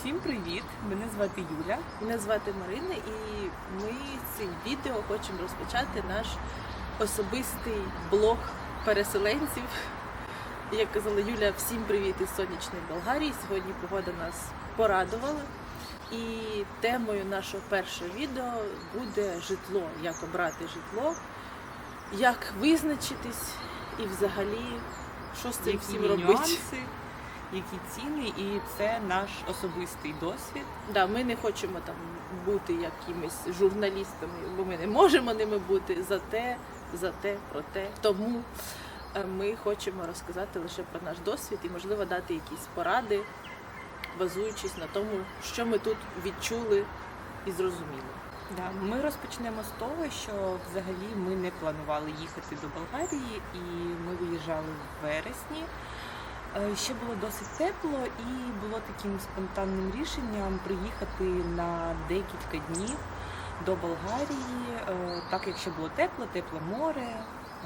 Всім привіт! Мене звати Юля. Мене звати Марина, і ми цим відео хочемо розпочати наш особистий блог переселенців. Як казала Юля, всім привіт із сонячної Болгарії. Сьогодні погода нас порадувала. І темою нашого першого відео буде житло, як обрати житло, як визначитись і взагалі, що з цим всім робити. Які ціни, і це наш особистий досвід. Да, ми не хочемо там бути якимись журналістами, бо ми не можемо ними бути за те, за те, про те. Тому е, ми хочемо розказати лише про наш досвід і, можливо, дати якісь поради, базуючись на тому, що ми тут відчули і зрозуміли. Да, ми розпочнемо з того, що взагалі ми не планували їхати до Болгарії, і ми виїжджали в вересні. Е, Ще було досить тепло, і було таким спонтанним рішенням приїхати на декілька днів до Болгарії, е, так як ще було тепло, тепле море,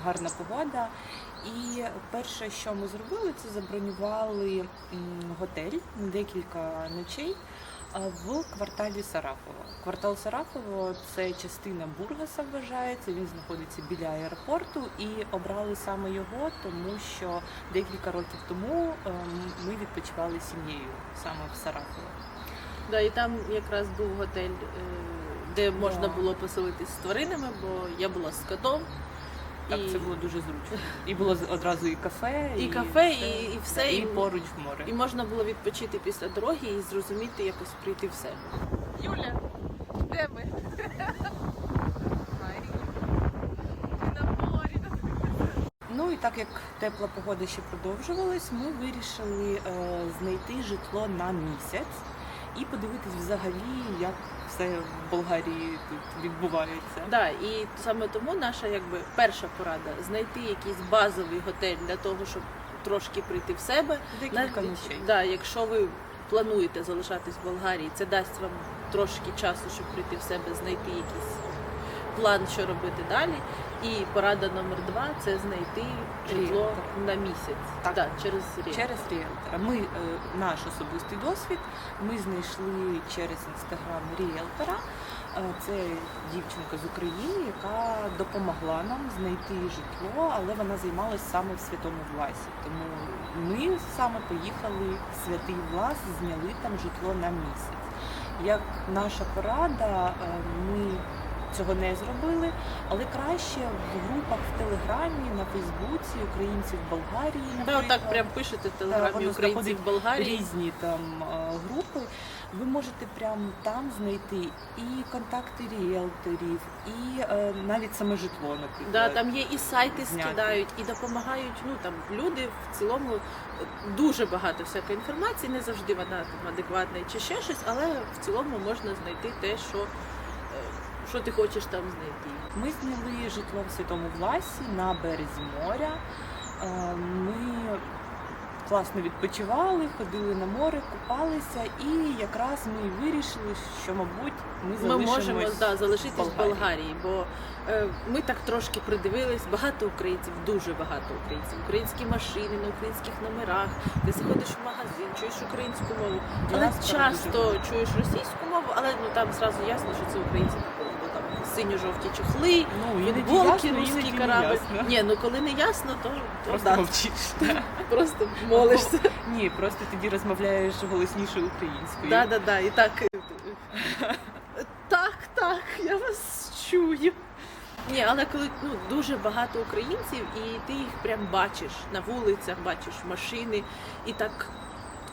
гарна погода. І перше, що ми зробили, це забронювали готель на декілька ночей в кварталі Сарафово. Квартал Сарафово це частина Бургаса вважається. Він знаходиться біля аеропорту, і обрали саме його, тому що декілька років тому ем, ми відпочивали сім'єю саме в Сарафово. Да, і там якраз був готель, е, де можна було поселитись з тваринами, бо я була з котом. Так, і, це було дуже зручно. І було з- одразу і кафе, і кафе, і, і все. і і- поруч в море. І можна було відпочити після дороги і зрозуміти, якось прийти в себе. Юля, де ми? На морі. Ну і так як тепла погода ще продовжувалась, ми вирішили е, знайти житло на місяць і подивитись взагалі, як все в Болгарії тут відбувається. Да, і саме тому наша якби перша порада знайти якийсь базовий готель для того, щоб трошки прийти в себе. Декілька Навіть, ночей. Да, якщо ви плануєте залишатись в Болгарії, це дасть вам трошки часу, щоб прийти в себе, знайти якийсь план, що робити далі. І порада номер два це знайти житло на місяць. Так. Да, через рік. Через ріелтора. Ми е, наш особистий досвід. Ми знайшли через інстаграм ріелтора. Е, Це дівчинка з України, яка допомогла нам знайти житло, але вона займалась саме в святому власі. Тому ми саме поїхали в святий влас, зняли там житло на місяць. Як наша порада, е, ми цього не зробили, але краще в групах в Телеграмі, на Фейсбуці, українців в Болгарії. Наприклад отак прям пишете в телеграмі українці в Болгарії. різні там е, групи. Ви можете прямо там знайти і контакти ріелторів, і е, навіть саме житло, наприклад. Да, там є і сайти зняти. скидають, і допомагають. Ну там люди в цілому е, дуже багато всякої інформації, не завжди вона там адекватна чи ще щось, але в цілому можна знайти те, що, що ти хочеш там знайти. Ми зняли житло в Святому Власі на березі моря. Е, Ми класно відпочивали, ходили на море, купалися, і якраз ми вирішили, що, мабуть, ми Ми можемо да, залишитись в Болгарії. Болгарії, бо е, ми так трошки придивились. Багато українців, дуже багато українців, українські машини на українських номерах. Ти заходиш в магазин, чуєш українську мову, але Діаспора часто чуєш російську мову, але ну там зразу ясно, що це українці синьо-жовті чохли. Ну, Футболки, не корабль. Ні, ну коли не ясно, то, то Просто да, мовчиш. просто молишся. Ні, просто тоді розмовляєш голосніше українською. Да, да, да. І так. Так, так, я вас чую. Ні, але коли ну, дуже багато українців, і ти їх прям бачиш на вулицях, бачиш машини, і так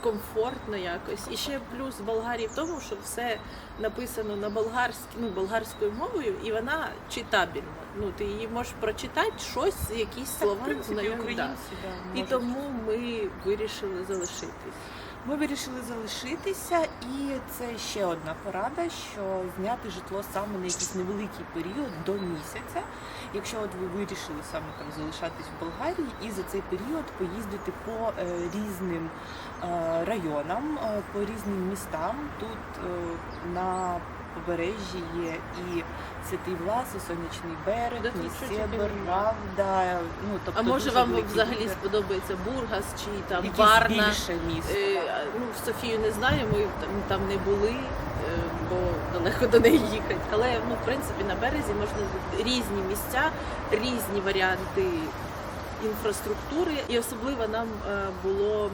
комфортно якось. І ще плюс в Болгарії в тому, що все написано на болгарській, ну, болгарською мовою, і вона читабельна. Ну, ти її можеш прочитати щось, якісь слова знайомі, да. да, І тому ми вирішили залишитись. Ми вирішили залишитися, і це ще одна порада, що зняти житло саме на якийсь невеликий період до місяця. Якщо от ви вирішили саме там залишатись в Болгарії, і за цей період поїздити по е, різним е, районам, е, по різним містам. Тут на побережжі є і Святий Влас, і Сонячний берег, Да тут Нісе, що тільки немає. Правда. Ну, тобто А може вам взагалі вибір. сподобається Бургас чи там Якесь Варна? більше місто. Е, ну, в Софію не знаю, ми там, там не були, е, бо далеко до неї їхати. Але ну, в принципі на березі можна різні місця, різні варіанти інфраструктури. І особливо нам е, було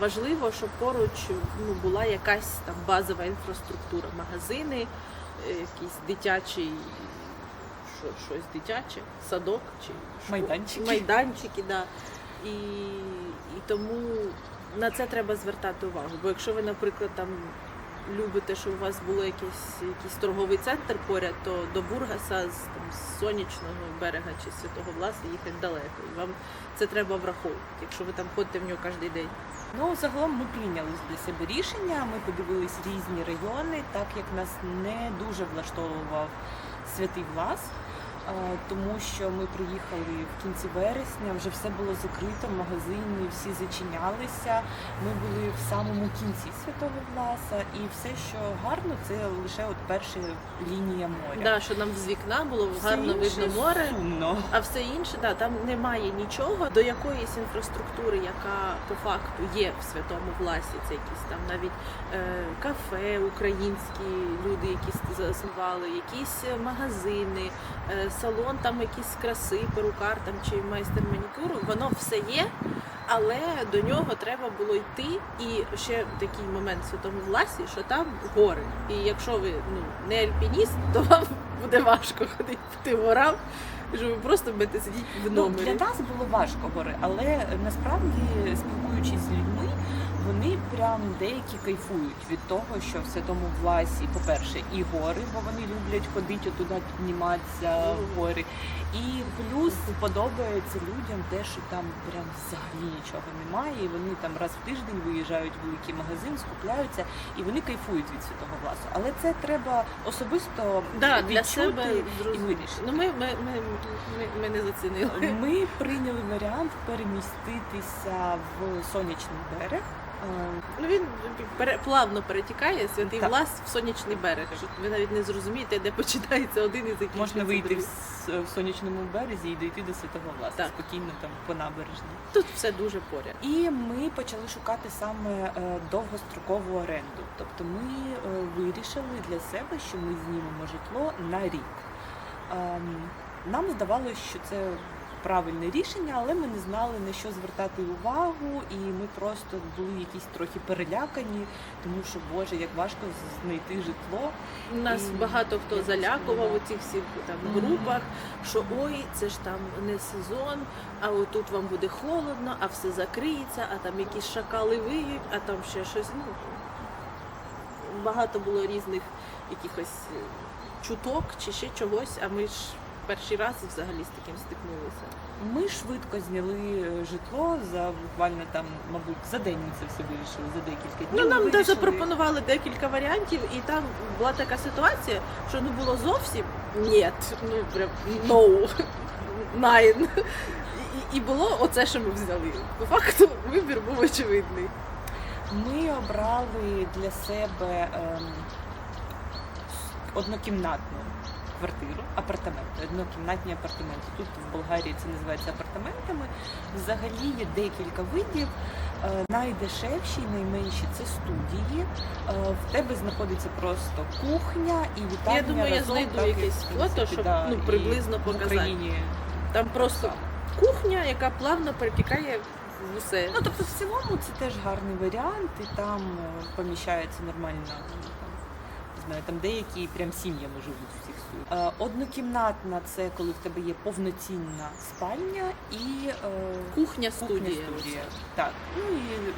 важливо, щоб поруч ну, була якась там базова інфраструктура, магазини, якийсь дитячий. Що, щось дитяче, садок чи? Майданчики. майданчики, да. І, і тому на це треба звертати увагу. Бо якщо ви, наприклад, там любите, щоб у вас було якийсь, якийсь торговий центр поряд, то до Бургаса з, там, з сонячного берега чи Святого Власа їхати далеко. І вам це треба враховувати, якщо ви там ходите в нього кожен день. Ну, загалом ми прийняли для себе рішення. Ми подивились різні райони, так як нас не дуже влаштовував Святий Влас. Е, Тому що ми приїхали в кінці вересня, вже все було закрито, магазини всі зачинялися. Ми були в самому кінці Святого Власа, і все, що гарно, це лише от перша лінія моря. Да, що нам з вікна було Все гарно інше видно море. Сумно. А все інше, да, там немає нічого до якоїсь інфраструктури, яка по факту є в святому власі. Це якісь там навіть е, кафе українські люди, які заснували, якісь магазини, е, салон, там якісь краси, перукар там чи майстер манікюру. Воно все є. Але до нього треба було йти, і ще такий момент в святому власі, що там гори. І якщо ви ну не альпініст, то вам буде важко ходити по тим горам, що ви просто будете сидіти в Ну, для нас було важко гори, але насправді, спілкуючись з людьми, вони прям деякі кайфують від того, що в святому власі, по-перше, і гори, бо вони люблять ходити туди, підніматися в гори. І плюс подобається людям те, що там прям взагалі нічого немає, і вони там раз в тиждень виїжджають в великий магазин, скупляються, і вони кайфують від святого власу. Але це треба особисто да, для себе і вирішити. Ну ми, ми, ми, ми, ми не зацінили. Ми прийняли варіант переміститися в сонячний берег. Е, Ну він пере, плавно перетікає святий Так. влас в сонячний берег. Що ви навіть не зрозумієте, де починається один і закінчується Можна вийти в, в сонячному березі і дійти до святого власа Так. спокійно там по набережній. Тут все дуже поряд. І ми почали шукати саме е, довгострокову оренду. Тобто ми е, вирішили для себе, що ми знімемо житло на рік. Ем, Нам здавалося, що це правильне рішення, але ми не знали на що звертати увагу, і ми просто були якісь трохи перелякані, тому що Боже, як важко знайти житло. Нас І багато хто залякував у цих всіх там групах, що ой, це ж там не сезон, а отут вам буде холодно, а все закриється, а там якісь шакали виють, а там ще щось. Ну багато було різних якихось е, чуток чи ще чогось. А ми ж перший раз взагалі з таким стикнулися. Ми швидко зняли е, житло за буквально там, мабуть, за день ми це все вирішили, за декілька днів. Ну нам вирішили- запропонували декілька варіантів, і там була така ситуація, що не було зовсім ні, ну прям no, nine. І, і було оце, що ми взяли. По факту вибір був очевидний. Ми обрали для себе ем, однокімнатну квартиру, апартаменти, однокімнатні апартаменти. Тут в Болгарії це називається апартаментами. Взагалі є декілька видів. Е, Найдешевші, найменші це студії. Е, В тебе знаходиться просто кухня і вітальня. Я думаю, я знайду якесь фото, щоб, да, ну, приблизно в. Україні Там просто кухня, яка плавно перетікає в усе. Ну тобто, в цілому це теж гарний варіант, і там е, поміщається нормально. Знаю, там деякі прям сім'ями живуть в цих студіях. Е, Однокімнатна це коли в тебе є повноцінна спальня і е, Кухня студія. Так. Ну і е,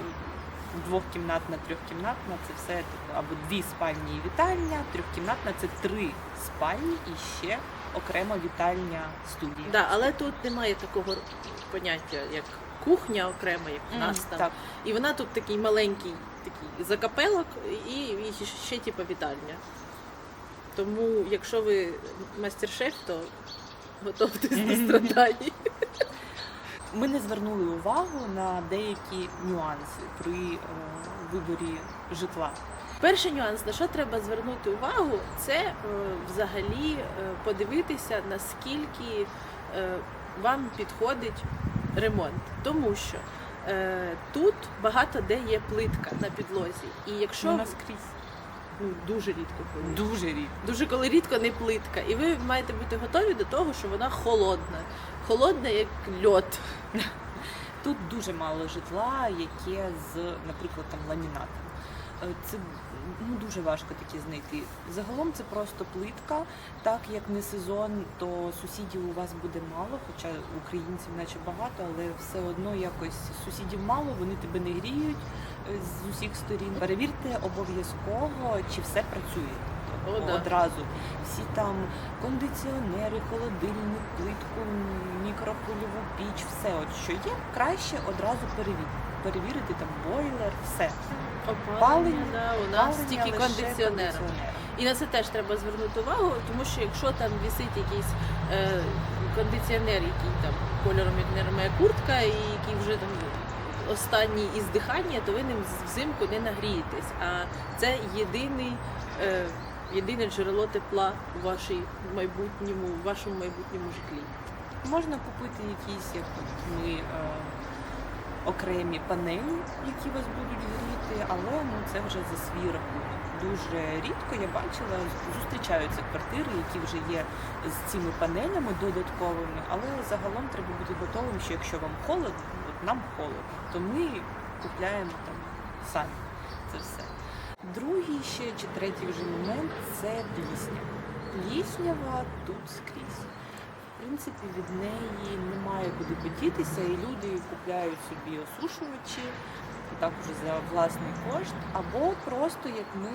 двохкімнатна, трьохкімнатна це все тобто, або дві спальні і вітальня, трьохкімнатна це три спальні і ще окрема вітальня студія. Да, але тут немає такого поняття, як кухня окрема, як М, нас там. Так. І вона тут такий маленький такий закапелок і, і ще типу вітальня. Тому, якщо ви мастер-шеф, то готуйтесь до страдань. Ми не звернули увагу на деякі нюанси при е, виборі житла. Перший нюанс, на що треба звернути увагу, це е, взагалі е, подивитися, наскільки е, вам підходить ремонт. Тому що тут багато де є плитка на підлозі. І якщо Вона скрізь ну, дуже рідко коли. дуже рідко. Дуже коли рідко не плитка. І ви маєте бути готові до того, що вона холодна. Холодна, як льод. Тут дуже мало житла, яке з, наприклад, там ламінатом. Е, Це ну, дуже важко такі знайти. Загалом це просто плитка. Так як не сезон, то сусідів у вас буде мало, хоча українців наче багато, але все одно якось сусідів мало, вони тебе не гріють е, з усіх сторін. Перевірте обов'язково, чи все працює. О, да. одразу всі там кондиціонери, холодильник, плитку, мікрохвильову піч, все, от що є, краще одразу перевірити. Перевірити там бойлер, все. Опалення, да, у нас Палення тільки кондиціонером. І на це теж треба звернути увагу, тому що якщо там висить якийсь е, кондиціонер, який там кольором як моя куртка, і який вже там останній із дихання, то ви ним взимку не нагрієтесь. А це єдиний, е, єдине джерело тепла у вашій майбутньому, в вашому майбутньому житлі. Можна купити якісь, як ми, е, окремі панелі, які вас будуть гріти, але ну, це вже за свій рахунок. Дуже рідко я бачила, зустрічаються квартири, які вже є з цими панелями додатковими, але загалом треба бути готовим, що якщо вам холодно, от нам холодно, то ми купляємо там самі це все. Другий ще чи третій вже момент це плісня. Пліснява тут скрізь. В принципі, від неї немає куди подітися, і люди купляють собі осушувачі так вже за власний кошт, або просто як ми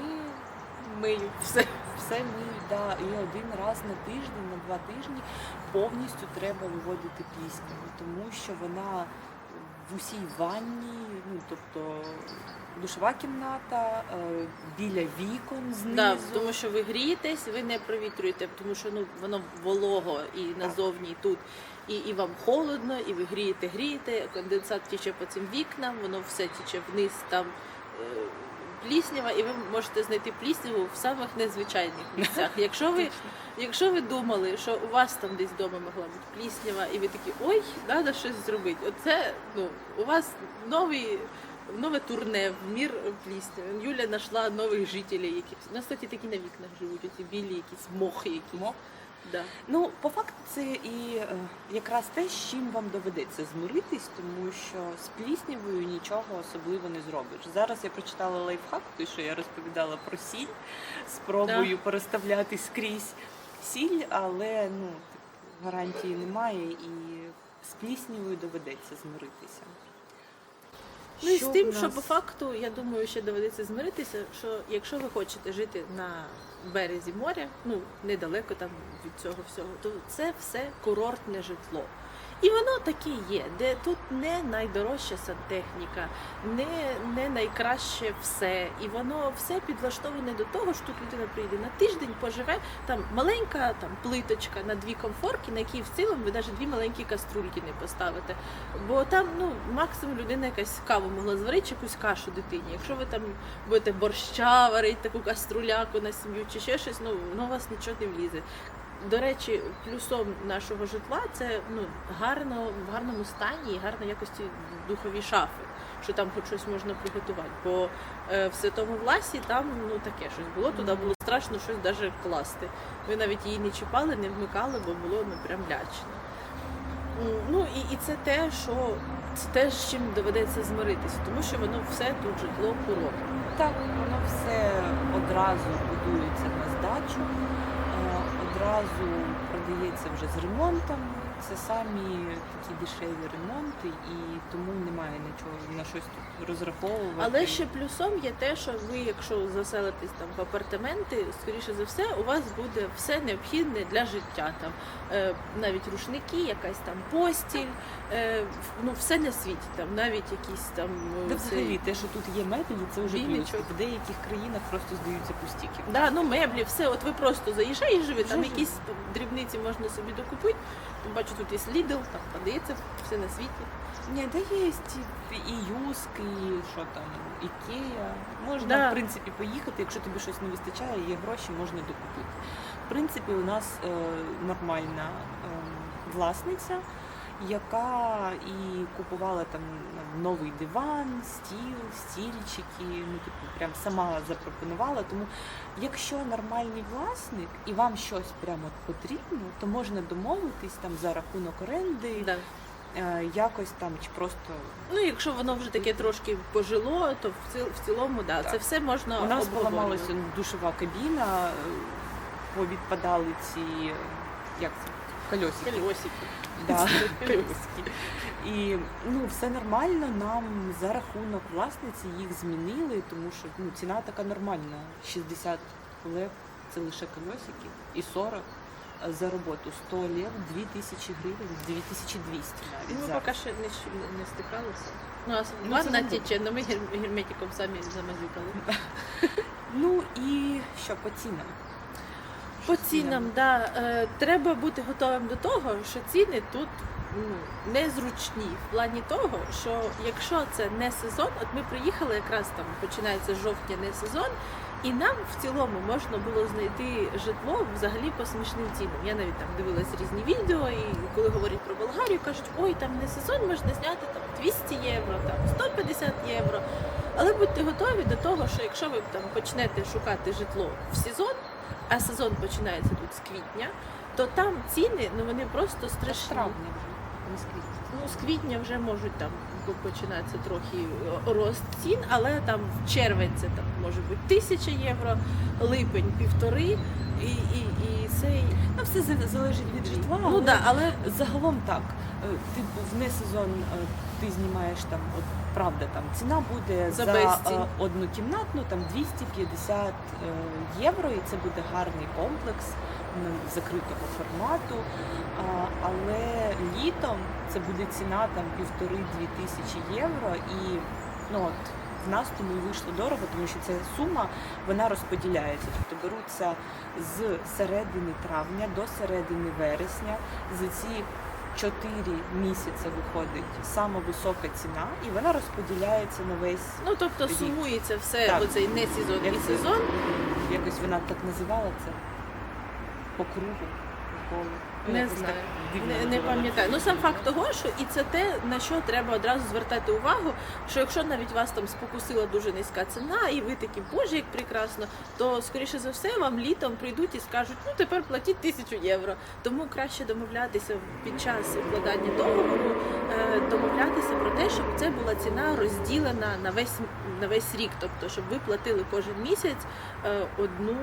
Миють все. все миють, да, і один раз на тиждень, на два тижні повністю треба виводити плісняву, тому що вона в усій ванні, ну тобто душова кімната, е, біля вікон знизу. Да, тому що ви грієтесь, ви не провітрюєте, тому що ну воно волого і назовні і тут. І, і вам холодно, і ви грієте, грієте, конденсат тіче по цим вікнам, воно все тіче вниз там е, пліснява, і ви можете знайти плісняву в самих незвичайних місцях. Якщо ви, якщо ви думали, що у вас там десь вдома могла бути пліснява, і ви такі ой, треба щось зробити. Оце ну у вас новий. Нове турне в мір плісняви. Юля знайшла нових жителів, які у нас кстати, такі на вікнах живуть, оці білі якісь мохи, які Мох. Да. Ну, по факту, це і е, якраз те, з чим вам доведеться змиритись, тому що з пліснявою нічого особливо не зробиш. Зараз я прочитала лайфхак, той, що я розповідала про сіль. Спробую переставляти скрізь сіль, але ну гарантії немає, і з пліснявою доведеться змиритися. Ну і з тим, що по факту, я думаю, ще доведеться змиритися, що якщо ви хочете жити на березі моря, ну недалеко там від цього всього, то це все курортне житло. І воно таке є, де тут не найдорожча сантехніка, не, не найкраще все. І воно все підлаштоване до того, що тут людина прийде на тиждень, поживе, там маленька там плиточка на дві комфорки, на якій в цілому ви навіть дві маленькі каструльки не поставите. Бо там ну максимум людина якась каву могла зварити чи якусь кашу дитині. Якщо ви там будете борща варити, таку каструляку на сім'ю чи ще щось, ну воно у вас нічого не влізе. До речі, плюсом нашого житла це ну гарно в гарному стані і гарної якості духові шафи, що там хоч щось можна приготувати. Бо е, в святому власі там ну таке щось було. Туди було страшно щось навіть класти. Ви навіть її не чіпали, не вмикали, бо було ну прям лячно. Ну і, і це те, що це те, з чим доведеться змиритися, тому що воно все тут житло курортне. Так, воно все одразу будується на здачу, одразу продається вже з ремонтом. Це самі такі дешеві ремонти, і тому немає нічого на щось тут розраховувати. Але ще плюсом є те, що ви, якщо заселитесь там в апартаменти, скоріше за все, у вас буде все необхідне для життя. Там е, навіть рушники, якась там постіль, е, ну все на світі, там навіть якісь там Та е, взагалі те, що тут є меблі, це вже плюс. В деяких країнах просто здаються пустіки. Да, ну меблі, все, от ви просто заїжджаєш, живе, там якісь дрібниці можна собі докупити. Речі, тут є Lidl, там продається все на світі. Ні, де є і юск, і що там, ікея. Можна, Да. в принципі, поїхати, якщо тобі щось не вистачає, є гроші, можна докупити. В принципі, у нас е, нормальна е, власниця, яка і купувала там новий диван, стіл, стільчики. Ну, типу, прям сама запропонувала. Тому, якщо нормальний власник і вам щось прямо потрібно, то можна домовитись там за рахунок оренди. Да. Е, якось там чи просто Ну, якщо воно вже таке трошки пожило, то в, ціл, в цілому, да, Так. це все можна у нас поламалася душова кабіна, е, повідпадали ці як це кольосики. Кольосики. Да, кольосики. І ну все нормально. Нам за рахунок власниці їх змінили, тому що ну ціна така нормальна. 60 лев це лише кольосики і 40 за роботу 100 лев 2000 гривень, 2200 навіть. Ми зараз. поки ще не, не стикалися. Ну, а Ну, ванна тече, але ми гер- герметиком самі замазюкали. Ну і що по цінам? По цінам, да, е, треба бути готовим до того, що ціни тут ну, незручні. В плані того, що якщо це не сезон, от ми приїхали якраз там починається жовтня не сезон, і нам в цілому можна було знайти житло взагалі по смішним цінам. Я навіть там дивилась різні відео, і коли говорять про Болгарію, кажуть, ой, там не сезон можна зняти там 200 євро, там 150 євро. Але будьте готові до того, що якщо ви там почнете шукати житло в сезон, а сезон починається тут з квітня, то там ціни ну вони просто страшні. травня вже, не з квітня. Ну, з квітня вже можуть там починатися трохи е, рост цін, але там в червень це там може бути тисяча євро, липень півтори, і, і, і цей. Ну, все залежить від житла. Ну але да, але загалом так. Е, Типу, в несезон е, ти знімаєш там, от правда, там ціна буде За за, безцінь. е, одну кімнатну там 250 е, євро, і це буде гарний комплекс м, закритого формату. А, але літом це буде ціна там півтори-дві тисячі євро. І ну от в нас тому і вийшло дорого, тому що ця сума вона розподіляється. Тобто беруться з середини травня до середини вересня. За ці чотири місяці виходить сама висока ціна, і вона розподіляється на весь ну тобто Рік. сумується все Так. оцей не сезон Як і це? сезон. якось вона так називала це по кругу. по колу. Ну, Не якось знаю. так дивно Не, не пам'ятаю. Ну сам факт того, що і це те, на що треба одразу звертати увагу, що якщо навіть вас там спокусила дуже низька ціна, і ви такі, боже, як прекрасно, то скоріше за все вам літом прийдуть і скажуть, ну тепер платіть тисячу євро. Тому краще домовлятися під час укладання договору, е, домовлятися про те, щоб це була ціна розділена на весь на весь рік, тобто щоб ви платили кожен місяць е, одну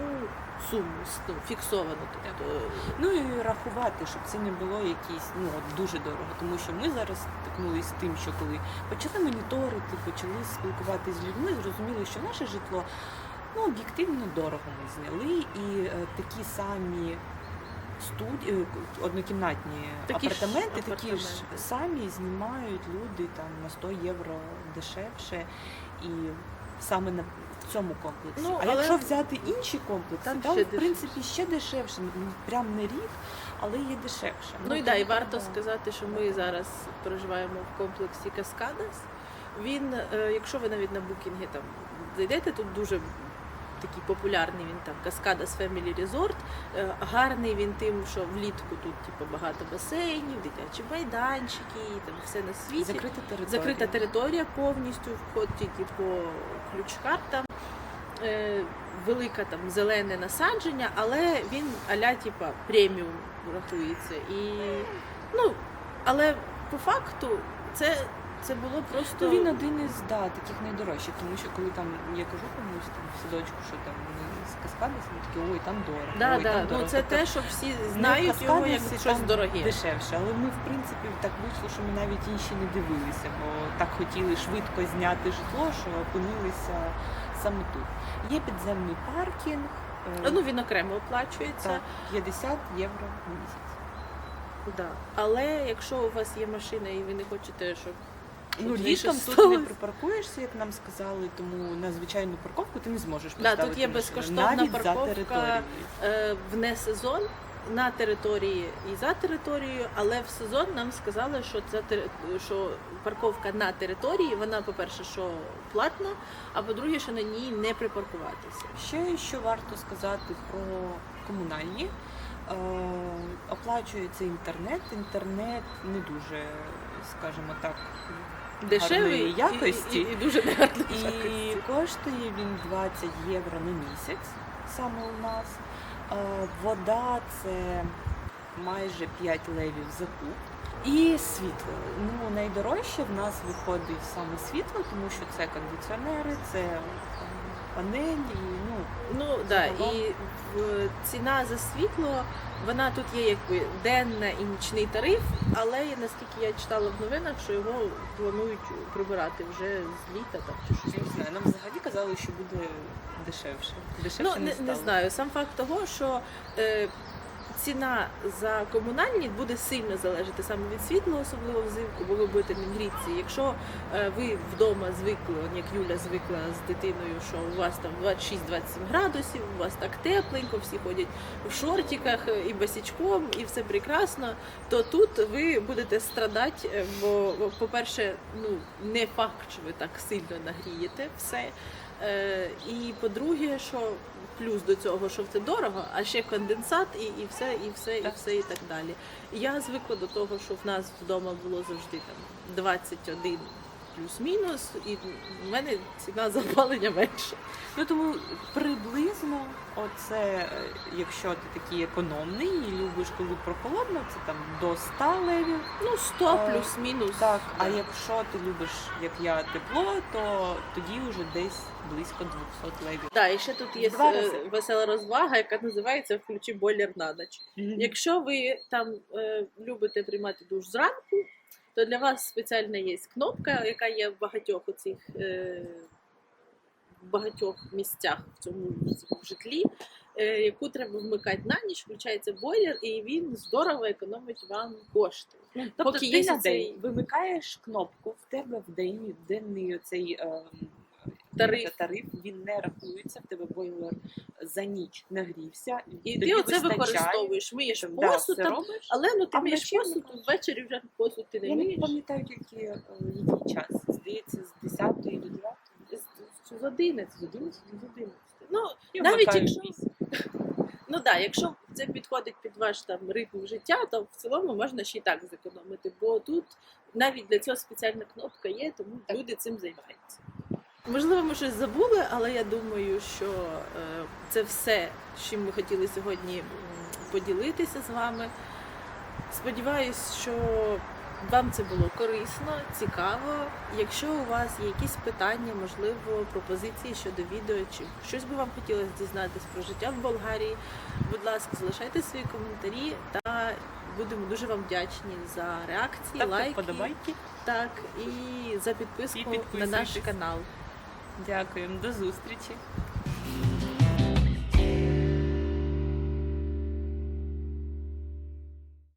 суму ну, фіксовану. Тобто Ну і рахувати, щоб це не було якісь ну от дуже дорого. Тому що ми зараз стикнулися з тим, що коли почали моніторити, почали спілкуватися з людьми, зрозуміли, що наше житло ну об'єктивно дорого ми зняли, і е, такі самі студії, однокімнатні Такі ж апартаменти, такі ж самі знімають люди там на 100 євро дешевше і саме на в цьому комплексі. Ну, а але- якщо взяти інші комплекси, Там там, в принципі ще дешевше, ну, прям не рік, але є дешевше. Ну і да, і варто сказати, що ми зараз проживаємо в комплексі Каскадас. Він, е, якщо ви навіть на букінги там зайдете, тут дуже такий популярний він там Каскадас Family Resort. Е, Гарний він тим, що влітку тут типу, багато басейнів, дитячі майданчики, там все на світі. закрита територія. Закрита територія повністю, вход тільки по ключ-картам. Е, велике там зелене насадження, але він аля типа преміум рахується. І, ну, але по факту це, це було просто. Ну, він один із да, таких найдорожчих, тому що коли там я кажу комусь там в садочку, що там з Каскадеса, вони такі, ой, там дорого. Да, ой, да. там Ну, це Тобто, те, що всі ну, знають його як Каскадесі щось дороге. Дешевше, але ми, в принципі, так вийшло, що ми навіть інші не дивилися, бо так хотіли швидко зняти житло, що опинилися саме тут. Є підземний паркінг. е, Ну він окремо оплачується. так, 50 євро в місяць. Да. Але якщо у вас є машина і ви не хочете, щоб Ну, Тут літом тут не припаркуєшся, як нам сказали, тому на звичайну парковку ти не зможеш Да, тут є машину, безкоштовна навіть парковка. за територією. е, в не сезон на території і за територією, але в сезон нам сказали, що це що парковка на території, вона, по-перше, що платна, а по-друге, що на ній не припаркуватися. Ще що варто сказати про комунальні. Е, оплачується інтернет. Інтернет не дуже, скажімо так, Дешевий якості. І, і, і дуже негарної І якості. коштує він 20 євро на місяць саме у нас. Е, Вода це майже 5 левів за куб. І світло. Ну, найдорожче в нас виходить саме світло, тому що це кондиціонери, це панелі. Ну, Ну да, і ціна за світло, вона тут є якби денна і нічний тариф, але наскільки я читала в новинах, що його планують прибирати вже з літа там чи щось. я не знаю, нам взагалі казали, що буде дешевше. Дешевше Ну не, не, стало. не знаю. Сам факт того, що е, ціна за комунальні буде сильно залежати саме від світла, особливо взимку, бо ви будете не грітися. Якщо е, ви вдома звикли, як Юля звикла з дитиною, що у вас там 26-27 градусів, у вас так тепленько, всі ходять в шортиках е, і босічком, і все прекрасно, то тут ви будете страдати, е, бо, по-перше, ну не факт, що ви так сильно нагрієте все. Е, і по-друге, що плюс до цього, що це дорого, а ще конденсат і, і все, і все, і все, і так далі. Я звикла до того, що в нас вдома було завжди там 21 плюс-мінус, і в мене ціна за опалення менша. Ну тому приблизно, оце, е, якщо ти такий економний і любиш, коли прохолодно, це там до 100 левів. Ну, 100 Е, плюс-мінус. Так, а якщо ти любиш, як я, тепло, то тоді вже десь близько 200 левів. Так, і ще тут є Два е, рази. весела розвага, яка називається Включи бойлер на ніч. Якщо ви там е, любите приймати душ зранку, то для вас спеціальна є кнопка, яка є в багатьох оцих е, в багатьох місцях в цьому, в житлі, е, яку треба вмикати на ніч, включається бойлер, і він здорово економить вам кошти. Тобто Поки ти є на цей- день вимикаєш кнопку, в тебе в день денний оцей ем, Тариф. тариф, він не рахується, в тебе бойлер за ніч нагрівся. І ти оце вистачає. використовуєш, миєш да, посуд, там, робиш. але ну ти миєш посуд, ввечері вже посуд ти не Я не миєш. пам'ятаю тільки е, який час. Здається, з 10 до 9. З 11. З 11 до 11. Ну, Я Навіть якщо- Ну так, якщо це підходить під ваш там ритм життя, то в цілому можна ще й так зекономити, бо тут навіть для цього спеціальна кнопка є, тому Так. люди цим займаються. Можливо, ми щось забули, але я думаю, що е, це все, чим ми хотіли сьогодні поділитися з вами. Сподіваюсь, що вам це було корисно, цікаво. Якщо у вас є якісь питання, можливо, пропозиції щодо відео, чи щось би вам хотілося дізнатись про життя в Болгарії, будь ласка, залишайте свої коментарі та будемо дуже вам вдячні за реакції, Ставте лайки, вподобайки. так і за підписку І на наш канал. Дякуємо, до зустрічі.